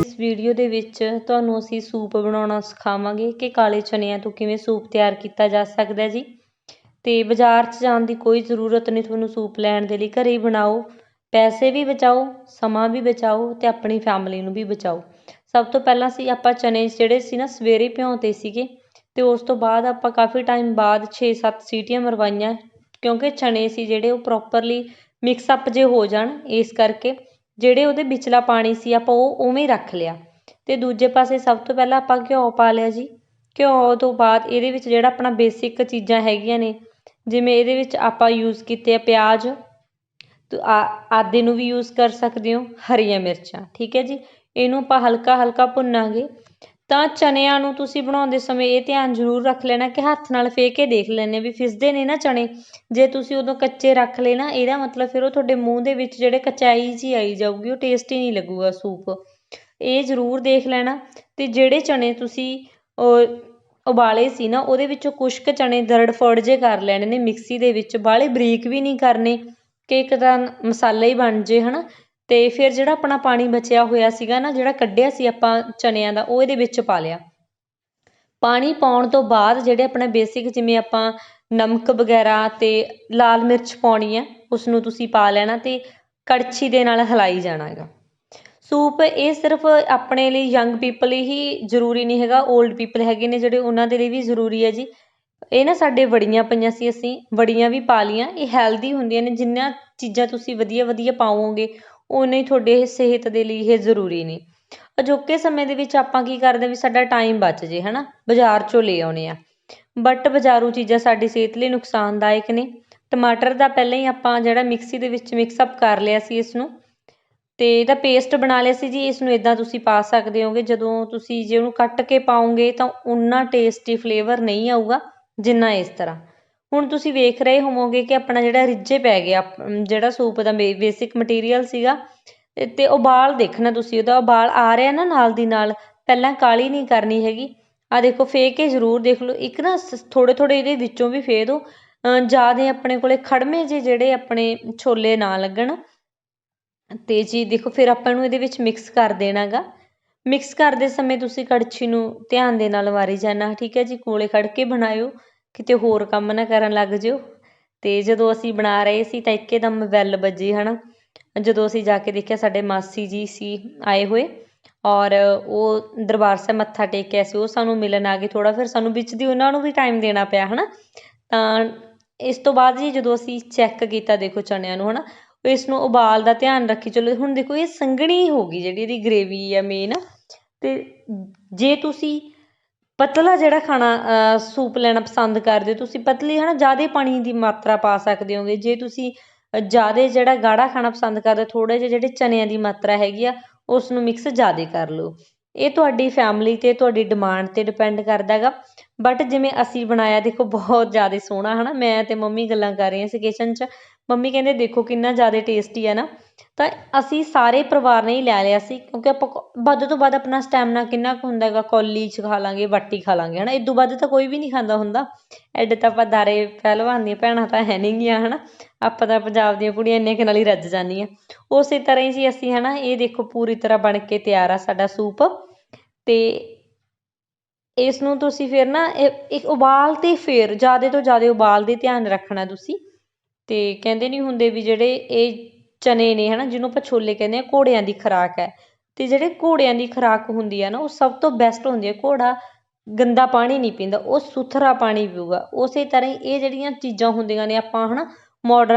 ਇਸ ਵੀਡੀਓ ਦੇ ਵਿੱਚ ਤੁਹਾਨੂੰ ਅਸੀਂ ਸੂਪ ਬਣਾਉਣਾ ਸਿਖਾਵਾਂਗੇ ਕਿ ਕਾਲੇ ਚਨਿਆਂ ਤੋਂ ਕਿਵੇਂ ਸੂਪ ਤਿਆਰ ਕੀਤਾ ਜਾ ਸਕਦਾ ਜੀ। ਅਤੇ ਬਾਜ਼ਾਰ 'ਚ ਜਾਣ ਦੀ ਕੋਈ ਜ਼ਰੂਰਤ ਨਹੀਂ, ਤੁਹਾਨੂੰ ਸੂਪ ਲੈਣ ਦੇ ਲਈ ਘਰੇ ਹੀ ਬਣਾਓ। ਪੈਸੇ ਵੀ ਬਚਾਓ, ਸਮਾਂ ਵੀ ਬਚਾਓ ਅਤੇ ਆਪਣੀ ਫੈਮਿਲੀ ਨੂੰ ਵੀ ਬਚਾਓ। ਸਭ ਤੋਂ ਪਹਿਲਾਂ ਸੀ ਆਪਾਂ ਚਨੇ ਜਿਹੜੇ ਸੀ ਨਾ ਸਵੇਰੇ ਭਿਉਂਤੇ ਸੀਗੇ ਅਤੇ ਉਸ ਤੋਂ ਬਾਅਦ ਆਪਾਂ ਕਾਫੀ ਟਾਈਮ ਬਾਅਦ ਛੇ ਸੱਤ ਸੀਟੀਆਂ ਮਰਵਾਈਆਂ ਕਿਉਂਕਿ ਚਨੇ ਸੀ ਜਿਹੜੇ ਉਹ ਪ੍ਰੋਪਰਲੀ ਮਿਕਸ ਅਪ ਜੇ ਹੋ ਜਾਣ ਇਸ ਕਰਕੇ। ਜਿਹੜੇ ਉਹਦੇ ਵਿਚਲਾ ਪਾਣੀ ਸੀ, ਆਪਾਂ ਉਹ ਉਵੇਂ ਹੀ ਰੱਖ ਲਿਆ। ਅਤੇ ਦੂਜੇ ਪਾਸੇ ਸਭ ਤੋਂ ਪਹਿਲਾਂ ਆਪਾਂ ਘਿਓ ਪਾ ਲਿਆ ਜੀ। ਘਿਓ ਤੋਂ ਬਾਅਦ ਇਹਦੇ ਵਿੱਚ ਜਿਹੜਾ ਆਪਣਾ ਬੇਸਿਕ ਚੀਜ਼ਾਂ ਹੈਗੀਆਂ ਨੇ, ਜਿਵੇਂ ਇਹਦੇ ਵਿੱਚ ਆਪਾਂ ਯੂਜ਼ ਕੀਤੇ ਆ ਪਿਆਜ਼। ਆ, ਆਦੇ ਨੂੰ ਵੀ ਯੂਜ਼ ਕਰ ਸਕਦੇ ਹੋ, ਹਰੀਆਂ ਮਿਰਚਾਂ, ਠੀਕ ਹੈ ਜੀ। ਇਹਨੂੰ ਆਪਾਂ ਹਲਕਾ ਹਲਕਾ ਭੁੰਨਾਂਗੇ। ਤਾਂ ਚਨਿਆਂ ਨੂੰ ਤੁਸੀਂ ਬਣਾਉਂਦੇ ਸਮੇਂ ਇਹ ਧਿਆਨ ਜ਼ਰੂਰ ਰੱਖ ਲੈਣਾ ਕਿ ਹੱਥ ਨਾਲ ਫੇਕ ਕੇ ਦੇਖ ਲੈਣੇ ਵੀ ਫਿਸਦੇ ਨੇ ਨਾ ਚਨੇ। ਜੇ ਤੁਸੀਂ ਉਦੋਂ ਕੱਚੇ ਰੱਖ ਲਏ ਨਾ, ਇਹਦਾ ਮਤਲਬ ਫਿਰ ਉਹ ਤੁਹਾਡੇ ਮੂੰਹ ਦੇ ਵਿੱਚ ਜਿਹੜੇ ਕਚਾਈ ਜੀ ਆਈ ਜਾਊਗੀ, ਉਹ ਟੇਸਟ ਹੀ ਨਹੀਂ ਲੱਗੂਗਾ ਸੂਪ। ਇਹ ਜ਼ਰੂਰ ਦੇਖ ਲੈਣਾ ਅਤੇ ਜਿਹੜੇ ਚਨੇ ਤੁਸੀਂ ਉਬਾਲੇ ਸੀ ਨਾ, ਉਹਦੇ ਵਿੱਚੋਂ ਕੁਛ ਕੁ ਚਨੇ ਦਰੜ ਫੋੜ ਜੇ ਕਰ ਲੈਣੇ ਨੇ, ਮਿਕਸੀ ਦੇ ਵਿੱਚ। ਬਾਹਲੇ ਬਰੀਕ ਵੀ ਨਹੀਂ ਕਰਨੇ ਕਿ ਇੱਕ ਤਾਂ ਮਸਾਲਾ ਹੀ ਬਣ ਜੇ ਹੈ ਨਾ ਅਤੇ ਫਿਰ ਜਿਹੜਾ ਆਪਣਾ ਪਾਣੀ ਬਚਿਆ ਹੋਇਆ ਸੀਗਾ ਨਾ, ਜਿਹੜਾ ਕੱਢਿਆ ਸੀ ਆਪਾਂ ਚਨਿਆਂ ਦਾ, ਉਹ ਇਹਦੇ ਵਿੱਚ ਪਾ ਲਿਆ। ਪਾਣੀ ਪਾਉਣ ਤੋਂ ਬਾਅਦ ਜਿਹੜੇ ਆਪਣਾ ਬੇਸਿਕ ਜਿਵੇਂ ਆਪਾਂ ਨਮਕ ਵਗੈਰਾ ਅਤੇ ਲਾਲ ਮਿਰਚ ਪਾਉਣੀ ਹੈ ਉਸ ਨੂੰ ਤੁਸੀਂ ਪਾ ਲੈਣਾ ਅਤੇ ਕੜਛੀ ਦੇ ਨਾਲ ਹਿਲਾਈ ਜਾਣਾ ਹੈਗਾ। ਸੂਪ ਇਹ ਸਿਰਫ ਆਪਣੇ ਲਈ ਯੰਗ ਪੀਪਲ ਹੀ ਜ਼ਰੂਰੀ ਨਹੀਂ ਹੈਗਾ, ਓਲਡ ਪੀਪਲ ਹੈਗੇ ਨੇ ਜਿਹੜੇ ਉਹਨਾਂ ਦੇ ਲਈ ਵੀ ਜ਼ਰੂਰੀ ਹੈ ਜੀ। ਇਹ ਨਾ ਸਾਡੇ ਵੜੀਆਂ ਪਈਆਂ ਸੀ ਅਸੀਂ, ਵੜੀਆਂ ਵੀ ਪਾ ਲਈਆਂ, ਇਹ ਹੈਲਦੀ ਹੁੰਦੀਆਂ ਨੇ, ਜਿੰਨਾ ਚੀਜ਼ਾਂ ਤੁਸੀਂ ਵਧੀਆ ਵਧੀਆ ਪਾਵੋਗੇ ਉਨੇ ਹੀ ਤੁਹਾਡੇ ਸਿਹਤ ਦੇ ਲਈ ਇਹ ਜ਼ਰੂਰੀ ਨੇ। ਅਜੋਕੇ ਸਮੇਂ ਦੇ ਵਿੱਚ ਆਪਾਂ ਕੀ ਕਰਦੇ ਵੀ ਸਾਡਾ ਟਾਈਮ ਬਚ ਜੇ ਹੈ ਨਾ ਬਾਜ਼ਾਰ 'ਚੋਂ ਲੈ ਆਉਂਦੇ ਆ ਬਟ ਬਾਜ਼ਾਰੂ ਚੀਜ਼ਾਂ ਸਾਡੀ ਸਿਹਤ ਲਈ ਨੁਕਸਾਨਦਾਇਕ ਨੇ। ਟਮਾਟਰ ਦਾ ਪਹਿਲਾਂ ਹੀ ਆਪਾਂ ਜਿਹੜਾ ਮਿਕਸੀ ਦੇ ਵਿੱਚ ਮਿਕਸ ਅਪ ਕਰ ਲਿਆ ਸੀ ਇਸ ਨੂੰ ਅਤੇ ਇਹਦਾ ਪੇਸਟ ਬਣਾ ਲਿਆ ਸੀ ਜੀ। ਇਸ ਨੂੰ ਇੱਦਾਂ ਤੁਸੀਂ ਪਾ ਸਕਦੇ ਹੋਗੇ। ਜਦੋਂ ਤੁਸੀਂ ਜੇ ਉਹਨੂੰ ਕੱਟ ਕੇ ਪਾਓਗੇ ਤਾਂ ਉਨਾ ਟੇਸਟੀ ਫਲੇਵਰ ਨਹੀਂ ਆਊਗਾ, ਜਿੰਨਾ ਇਸ ਤਰ੍ਹਾਂ। ਹੁਣ ਤੁਸੀਂ ਵੇਖ ਰਹੇ ਹੋਵੋਗੇ ਕਿ ਆਪਣਾ ਜਿਹੜਾ ਰਿੱਝੇ ਪੈ ਗਿਆ ਜਿਹੜਾ ਸੂਪ ਦਾ ਬੇਸਿਕ ਮਟੀਰੀਅਲ ਸੀਗਾ, ਤੇ ਉਬਾਲ ਦੇਖਣਾ ਤੁਸੀਂ, ਉਹਦਾ ਉਬਾਲ ਆ ਰਿਹਾ ਨਾ ਨਾਲ ਦੀ ਨਾਲ, ਪਹਿਲਾਂ ਕਾਲੀ ਨਹੀਂ ਕਰਨੀ ਹੈਗੀ। ਆ ਦੇਖੋ ਫੇਹ ਕੇ ਜ਼ਰੂਰ ਦੇਖ ਲਓ, ਇੱਕ ਨਾ ਥੋੜ੍ਹੇ ਥੋੜ੍ਹੇ ਇਹਦੇ ਵਿੱਚੋਂ ਵੀ ਫੇਹ ਦਿਓ ਜ਼ਿਆਦਾ ਆਪਣੇ ਕੋਲੇ ਖੜਮੇ ਜੇ ਜਿਹੜੇ ਆਪਣੇ ਛੋਲੇ ਨਾ ਲੱਗਣ। ਤੇ ਜੀ ਦੇਖੋ, ਫਿਰ ਆਪਾਂ ਨੂੰ ਇਹਦੇ ਵਿੱਚ ਮਿਕਸ ਕਰ ਦੇਣਾ ਗਾ ਮਿਕਸ ਕਰਦੇ ਸਮੇਂ ਤੁਸੀਂ ਕੜਛੀ ਨੂੰ ਧਿਆਨ ਦੇ ਨਾਲ ਵਾਰੀ ਜਾਣਾ, ਠੀਕ ਹੈ ਜੀ? ਕੋਲੇ ਖੜ ਕੇ ਬਣਾਇਓ। ਕਿਤੇ ਹੋਰ ਕੰਮ ਨਾ ਕਰਨ ਲੱਗ ਜਿਓ। ਅਤੇ ਜਦੋਂ ਅਸੀਂ ਬਣਾ ਰਹੇ ਸੀ ਤਾਂ ਇੱਕਦਮ ਵੈੱਲ ਵੱਜੀ ਹੈ ਨਾ ਜਦੋਂ ਅਸੀਂ ਜਾ ਕੇ ਦੇਖਿਆ ਸਾਡੇ ਮਾਸੀ ਜੀ ਸੀ, ਆਏ ਹੋਏ ਔਰ ਉਹ ਦਰਬਾਰ ਸਾਹਿਬ ਮੱਥਾ ਟੇਕਿਆ ਸੀ, ਉਹ ਸਾਨੂੰ ਮਿਲਣ ਆ ਗਏ ਥੋੜ੍ਹਾ। ਫਿਰ ਸਾਨੂੰ ਵਿੱਚ ਦੀ ਉਹਨਾਂ ਨੂੰ ਵੀ ਟਾਈਮ ਦੇਣਾ ਪਿਆ ਹੈ ਨਾ ਤਾਂ ਇਸ ਤੋਂ ਬਾਅਦ ਜੀ ਜਦੋਂ ਅਸੀਂ ਚੈੱਕ ਕੀਤਾ, ਦੇਖੋ ਚਣਿਆਂ ਨੂੰ ਹੈ ਨਾ ਇਸ ਨੂੰ ਉਬਾਲ ਦਾ ਧਿਆਨ ਰੱਖੀ, ਚਲੋ ਹੁਣ ਦੇਖੋ ਇਹ ਸੰਘਣੀ ਹੋ ਗਈ ਜਿਹੜੀ ਇਹਦੀ ਗ੍ਰੇਵੀ ਆ ਮੇਨ ਅਤੇ ਜੇ ਤੁਸੀਂ ਪਤਲਾ ਜਿਹੜਾ ਖਾਣਾ ਸੂਪ ਲੈਣਾ ਪਸੰਦ ਕਰਦੇ ਹੋ, ਤੁਸੀਂ ਪਤਲੀ ਹੈ ਨਾ ਜ਼ਿਆਦਾ ਪਾਣੀ ਦੀ ਮਾਤਰਾ ਪਾ ਸਕਦੇ ਹੋਗੇ। ਜੇ ਤੁਸੀਂ ਜ਼ਿਆਦਾ ਜਿਹੜਾ ਗਾੜਾ ਖਾਣਾ ਪਸੰਦ ਕਰਦੇ ਥੋੜ੍ਹੇ ਜਿਹੇ ਜਿਹੜੇ ਚਨਿਆਂ ਦੀ ਮਾਤਰਾ ਹੈਗੀ ਆ ਉਸ ਨੂੰ ਮਿਕਸ ਜ਼ਿਆਦਾ ਕਰ ਲਓ। ਇਹ ਤੁਹਾਡੀ ਫੈਮਿਲੀ 'ਤੇ, ਤੁਹਾਡੀ ਡਿਮਾਂਡ 'ਤੇ ਡਿਪੈਂਡ ਕਰਦਾ ਹੈਗਾ। ਬਟ ਜਿਵੇਂ ਅਸੀਂ ਬਣਾਇਆ, ਦੇਖੋ, ਬਹੁਤ ਜ਼ਿਆਦਾ ਸੋਹਣਾ ਹੈ ਨਾ ਮੈਂ ਤੇ ਮੰਮੀ ਗੱਲਾਂ ਕਰ ਰਹੀਆਂ ਸੀ ਕਿਚਨ 'ਚ। ਮੰਮੀ ਕਹਿੰਦੇ, ਦੇਖੋ ਕਿੰਨਾ ਜ਼ਿਆਦਾ ਟੇਸਟੀ ਹੈ ਨਾ। ਤਾਂ ਅਸੀਂ ਸਾਰੇ ਪਰਿਵਾਰ ਨੇ ਹੀ ਲੈ ਲਿਆ ਸੀ, ਕਿਉਂਕਿ ਆਪਾਂ ਵੱਧ ਤੋਂ ਵੱਧ ਆਪਣਾ ਸਟੈਮਨਾ ਕਿੰਨਾ ਕੁ ਹੁੰਦਾ ਹੈਗਾ, ਕੌਲੀ 'ਚ ਖਾ ਲਾਂਗੇ ਬਾਟੀ ਖਾ ਲਾਂਗੇ ਹੈ ਨਾ ਇਦੋਂ ਵੱਧ ਤਾਂ ਕੋਈ ਵੀ ਨਹੀਂ ਖਾਂਦਾ ਹੁੰਦਾ। ਐਡੇ ਤਾਂ ਆਪਾਂ ਦਾਰੇ ਪਹਿਲਵਾਨ ਦੀਆਂ ਭੈਣਾਂ ਤਾਂ ਹੈ ਨਹੀਂ ਗੀਆਂ ਹੈ ਨਾ ਆਪਾਂ ਤਾਂ ਪੰਜਾਬ ਦੀਆਂ ਕੁੜੀਆਂ ਇੰਨੇ ਕੁ ਨਾਲ ਹੀ ਰੱਜ ਜਾਂਦੀਆਂ। ਉਸੇ ਤਰ੍ਹਾਂ ਹੀ ਜੀ ਅਸੀਂ ਹੈ ਨਾ ਇਹ ਦੇਖੋ ਪੂਰੀ ਤਰ੍ਹਾਂ ਬਣ ਕੇ ਤਿਆਰ ਆ ਸਾਡਾ ਸੂਪ। ਤੇ ਇਸ ਨੂੰ ਤੁਸੀਂ ਫਿਰ ਨਾ ਇੱਕ ਉਬਾਲ 'ਤੇ ਫੇਰ, ਜ਼ਿਆਦਾ ਤੋਂ ਜ਼ਿਆਦਾ ਉਬਾਲ ਦੇ ਧਿਆਨ ਰੱਖਣਾ ਤੁਸੀਂ। ਅਤੇ ਕਹਿੰਦੇ ਨਹੀਂ ਹੁੰਦੇ ਵੀ ਜਿਹੜੇ ਇਹ ਚਨੇ ਨੇ ਹੈ ਨਾ ਜਿਹਨੂੰ ਆਪਾਂ ਛੋਲੇ ਕਹਿੰਦੇ ਆ, ਘੋੜਿਆਂ ਦੀ ਖੁਰਾਕ ਹੈ। ਅਤੇ ਜਿਹੜੇ ਘੋੜਿਆਂ ਦੀ ਖੁਰਾਕ ਹੁੰਦੀ ਹੈ ਨਾ, ਉਹ ਸਭ ਤੋਂ ਬੈਸਟ ਹੁੰਦੀ ਹੈ ਘੋੜਾ ਗੰਦਾ ਪਾਣੀ ਨਹੀਂ ਪੀਂਦਾ, ਉਹ ਸੁਥਰਾ ਪਾਣੀ ਪੀਊਗਾ। ਉਸੇ ਤਰ੍ਹਾਂ ਹੀ ਇਹ ਜਿਹੜੀਆਂ ਚੀਜ਼ਾਂ ਹੁੰਦੀਆਂ ਨੇ ਆਪਾਂ ਹੈ ਨਾ ਮੋਡਰਨ